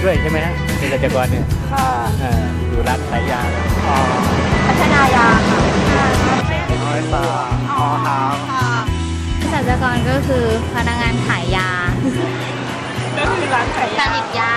ทย์ด้วยใช่ไหมฮะเภสัชกรเนี่ยค่ะเอ่ออยู่ร้านขายยาเลยพัฒนายาค่ะน้อยตาอ๋อครับเภสัชกรก็คือพนักงานขายยาก็คือร้านขายผยาลิตยา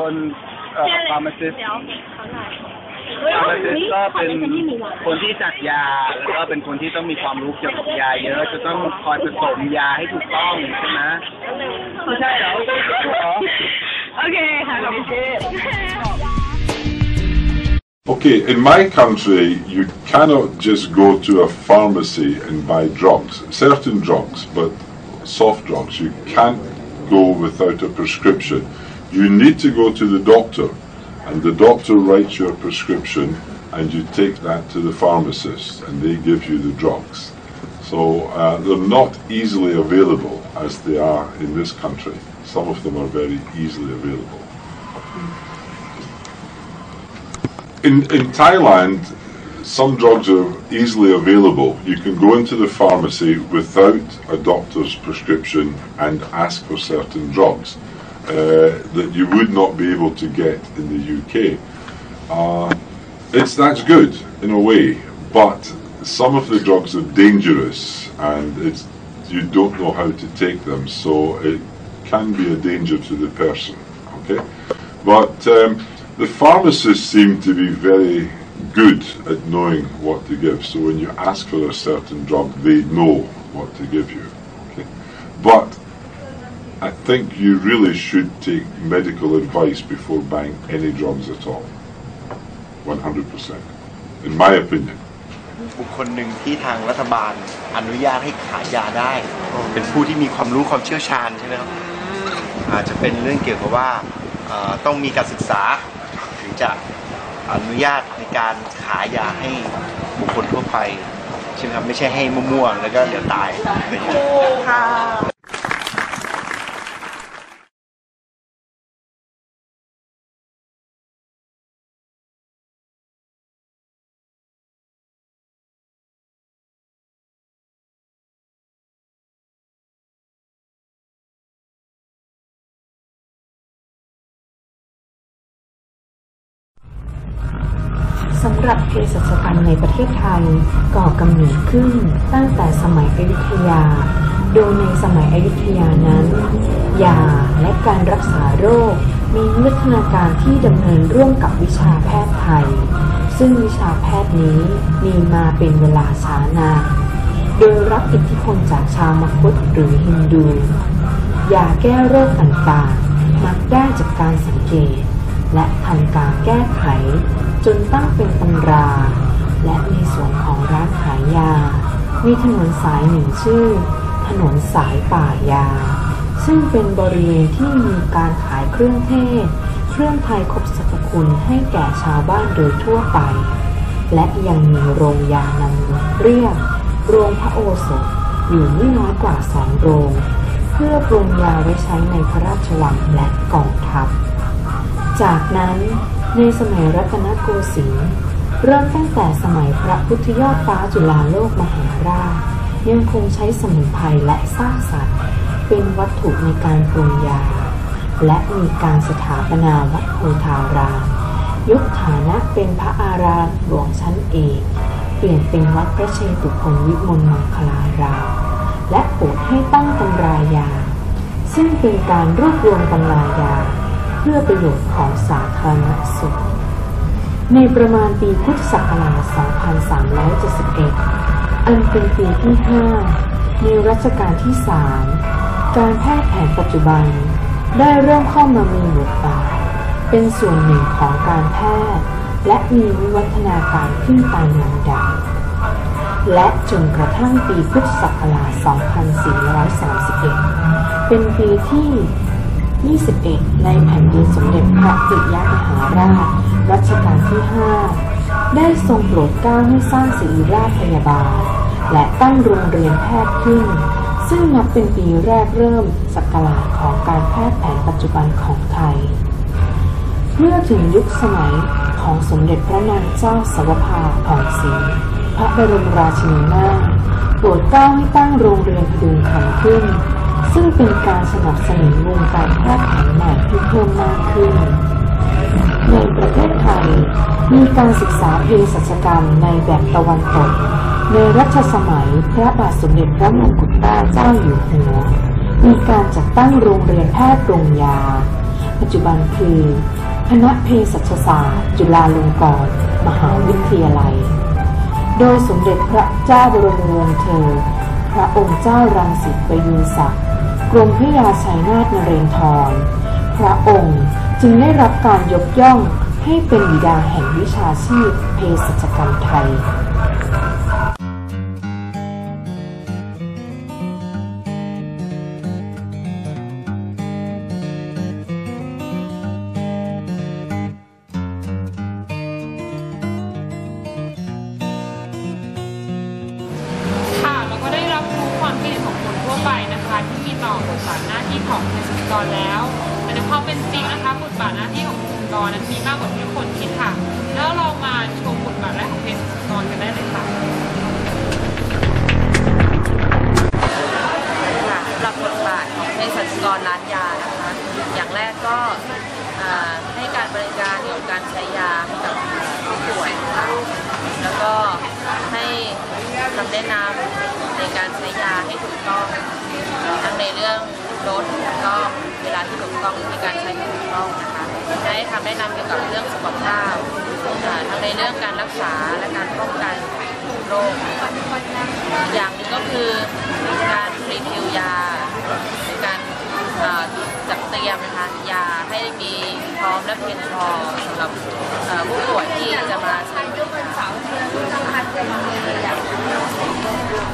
คนเอ่อฟาร์มาซิสฟาร์มาซิสก็เป็นคนที่จัดยาแล้วก็เป็นคนที่ต้องมีความรู้เกี่ยวกับยาเยอะจะต้องคอยผสมยาให้ถูกต้องใช่ไหมไม่ใช่เหรอเหรอโอเคค่ะขอบคุณ Okay, in my country, you cannot just go to a pharmacy and buy drugs. Certain drugs, but soft drugs, you can't go without a prescription. You need to go to the doctor, and the doctor writes your prescription, and you take that to the pharmacist, and they give you the drugs. So uh, they're not easily available as they are in this country. Some of them are very easily available. In, in Thailand, some drugs are easily available. You can go into the pharmacy without a doctor's prescription and ask for certain drugs uh, that you would not be able to get in the UK. Uh, it's that's good in a way, but some of the drugs are dangerous and it's you don't know how to take them, so it can be a danger to the person. Okay, but um, the pharmacists seem to be very good at knowing what to give. So when you ask for a certain drug, they know what to give you. Okay, but think you really should take medical advice before buying any drugs at all. 100%. In my opinion. บุคคลหนึ่งที่ทางรัฐบาลอนุญาตให้ขายยาได้ เป็นผู้ที่มีความรู้ความเชี่ยวชาญใช่ไหมครับอาจจะเป็นเรื่องเกี่ยวกับว่าเอ่อต้องมีการศึกษา ถึงจะอนุญาตในการขายยาให้บุคคลทั่วไปใช่ไหมครับไม่ใช่ให้มั่วๆแล้วก็เดี๋ยวตายอะไรอย่างเงี้ย ค่ะ สำหรับเภสัชกรรมในประเทศไทยก่อกำเนิดขึ้นตั้งแต่สมัยอยุธยา โดยในสมัยอยุธยานั้น ยาและการรักษาโรค มีวิวัฒนาการที่ดำเนินร่วมกับวิชาแพทย์ไทย ซึ่งวิชาแพทย์นี้มีมาเป็นเวลาช้านาน โดยรับอิทธิพลจากชาวมคตหรือฮินดู ยาแก้โรคต่างๆ มักได้จากการสังเกต และทำการแก้ไข จนตั้งเป็นตำรา และในส่วนของร้านขายยา มีถนนสายหนึ่งชื่อ ถนนสายป่ายา ซึ่งเป็นบริเวณที่มีการขายเครื่องเทศ เครื่องไทยครบสรรพคุณให้แก่ชาวบ้านโดยทั่วไป และยังมีโรงยานำเรียก โรงพระโอสถอยู่ไม่น้อยกว่าสองโรง เพื่อปรุงยาไว้ใช้ในพระราชวังและกองทัพ จากนั้นในสมัยรัตนโกสินทร์เริ่มตั้งแต่สมัยพระพุทธยอดฟ้าจุฬาโลกมหาราชยังคงใช้สมุนไพรและซากสัตว์เป็นวัตถุในการปรุงยา และมีการสถาปนาวัดโพธาราม ยกฐานะเป็นพระอารามหลวงชั้นเอกเปลี่ยนเป็นวัดพระเชตุพนวิมลมังคลารามและโปรดให้ตั้งตำรายา ซึ่งเป็นการรวบรวมตำรายา เพื่อประโยชน์ของสาธารณสุข ในประมาณปีพุทธศักราช 2371 อันเป็นปีที่ 5 ในรัชกาลที่ 3 การแพทย์แผนปัจจุบัน ได้เริ่มเข้ามามีบทบาท เป็นส่วนหนึ่งของการแพทย์ และมีวิวัฒนาการขึ้นตามลำดับและจนกระทั่งปีพุทธศักราช 2431 เป็นปีที่ 21 ในแผ่นดินสมเด็จพระปิยมหาราชรัชกาลที่ 5 ได้ทรงโปรดเกล้าให้สร้างศิริราชพยาบาล และตั้งโรงเรียนแพทย์ขึ้น ซึ่งนับเป็นปีแรกเริ่มศักราชของการแพทย์แผนปัจจุบันของไทย เมื่อถึงยุคสมัยของสมเด็จพระนางเจ้าสวภาผ่องศรีพระบรมราชินีนาถโปรดเกล้าให้ตั้งโรงเรียนพดุงคำขึ้น ซึ่งเป็นการสนับสนุนวงการแพทย์แผนใหม่ที่เพิ่มมากขึ้น ในประเทศไทย มีการศึกษาเภสัชกรรมในแบบตะวันตก ในรัชสมัยพระบาทสมเด็จพระมงกุฎเกล้าเจ้าอยู่หัว มีการจัดตั้งโรงเรียนแพทย์โรงยา ปัจจุบันคือคณะเภสัชศาสตร์ จุฬาลงกรณ์มหาวิทยาลัย โดยสมเด็จพระเจ้าบรมวงศ์เธอ พระองค์เจ้ารังสิตประยุรศักดิ์กรมพระยาชัยนาทนเรนทร พระองค์จึงได้รับการยกย่องให้เป็นบิดาแห่งวิชาชีพเภสัชกรรมไทย ไปนะคะที่มีต่อบทบาทหน้าที่ของเภสัชกรแล้ว แต่ในความเป็นจริงนะคะบทบาทหน้าที่ของเภสัชกรนั้นมีมากกว่าที่คนคิดค่ะ แล้วเรามาชมบทบาทแรกของเภสัชกรกันได้เลยค่ะค่ะหรับบทบาทของเภสัชกรร้านยานะคะ อย่างแรกก็ให้การบริการเกี่ยวกับการใช้ยาให้กับผู้ป่วยค่ะแล้วก็ให้คำแนะนำในการใช้ยา กต้องทั้งในเรื่องโดสที่ถูกต้องเวลาที่ถูกต้องในการใช้ที่ถูกต้องนะคะให้คำแนะนำเกี่ยวกับเรื่องสุขภาพทั้งในเรื่องการรักษาและการป้องกันโรคอย่างหนึ่งก็คือการรีฟิลยาการจัดเตรียมนะคะยาให้มีพร้อมและเพียงพอสำหรับผู้ป่วยที่จะมาใช้บริการ